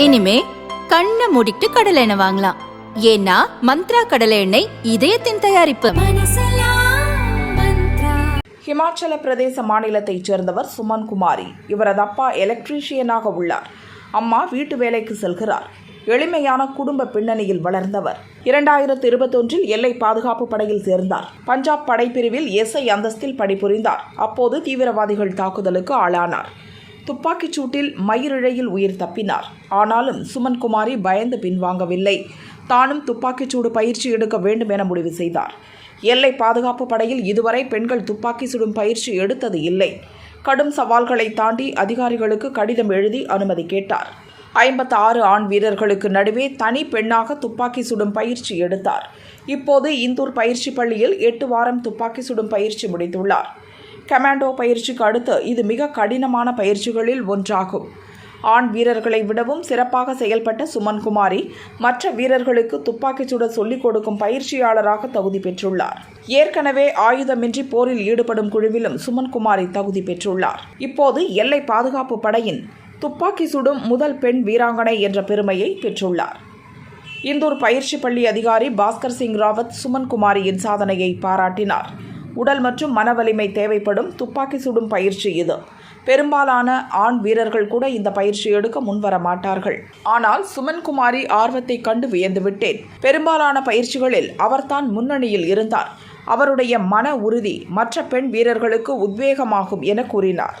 இனிமே கண்ணை மூடிட்டு கடலை எண்ணெய் வாங்கலாம். ஏன்னா மந்த்ரா கடலை எண்ணெய் இதயத்தின் தயாரிப்பு. ஹிமாச்சல பிரதேச மாநிலத்தைச் சேர்ந்தவர் சுமன் குமாரி. இவரது அப்பா எலக்ட்ரீஷியனாக உள்ளார். அம்மா வீட்டு வேலைக்கு செல்கிறார். எளிமையான குடும்ப பின்னணியில் வளர்ந்தவர். இரண்டாயிரத்து இருபத்தொன்றில் எல்லை பாதுகாப்பு படையில் சேர்ந்தார். பஞ்சாப் படைப்பிரிவில் எஸ்ஐ அந்தஸ்தில் பணிபுரிந்தார். அப்போது தீவிரவாதிகள் தாக்குதலுக்கு ஆளானார். துப்பாக்கிச் சூட்டில் மயிரிழையில் உயிர் தப்பினார். ஆனாலும் சுமன் குமாரி பயந்து பின்வாங்கவில்லை. தானும் துப்பாக்கிச்சூடு பயிற்சி எடுக்க வேண்டும் என முடிவு செய்தார். எல்லை பாதுகாப்பு படையில் இதுவரை பெண்கள் துப்பாக்கி சுடும் பயிற்சி எடுத்தது இல்லை. கடும் சவால்களை தாண்டி அதிகாரிகளுக்கு கடிதம் எழுதி அனுமதி கேட்டார். ஐம்பத்தி ஆறு ஆண் வீரர்களுக்கு நடுவே தனி பெண்ணாக துப்பாக்கி சுடும் பயிற்சி எடுத்தார். இப்போது இந்தூர் பயிற்சி பள்ளியில் எட்டு வாரம் துப்பாக்கி சுடும் பயிற்சி முடித்துள்ளார். கமாண்டோ பயிற்சிக்கு அடுத்து இது மிக கடினமான பயிற்சிகளில் ஒன்றாகும். ஆண் வீரர்களை விடவும் சிறப்பாக செயல்பட்ட சுமன் குமாரி மற்ற வீரர்களுக்கு துப்பாக்கிச் சுட சொல்லிக் கொடுக்கும் பயிற்சியாளராக தகுதி பெற்றுள்ளார். ஏற்கனவே ஆயுதமின்றி போரில் ஈடுபடும் குழுவிலும் சுமன் குமாரி தகுதி பெற்றுள்ளார். இப்போது எல்லை பாதுகாப்பு படையின் துப்பாக்கி சுடும் முதல் பெண் வீராங்கனை என்ற பெருமையை பெற்றுள்ளார். இந்தூர் பயிற்சி பள்ளி அதிகாரி பாஸ்கர் சிங் ராவத் சுமன் குமாரியின் சாதனையை பாராட்டினார். உடல் மற்றும் மன வலிமை தேவைப்படும் துப்பாக்கி சுடும் பயிற்சி இது. பெரும்பாலான ஆண் வீரர்கள் கூட இந்த பயிற்சி எடுக்க முன்வர மாட்டார்கள். ஆனால் சுமன் குமாரி ஆர்வத்தை கண்டு வியந்து விட்டேன். பெரும்பாலான பயிற்சிகளில் அவர்தான் முன்னணியில் இருந்தார். அவருடைய மன உறுதி மற்ற பெண் வீரர்களுக்கு உத்வேகமாகும் என கூறினார்.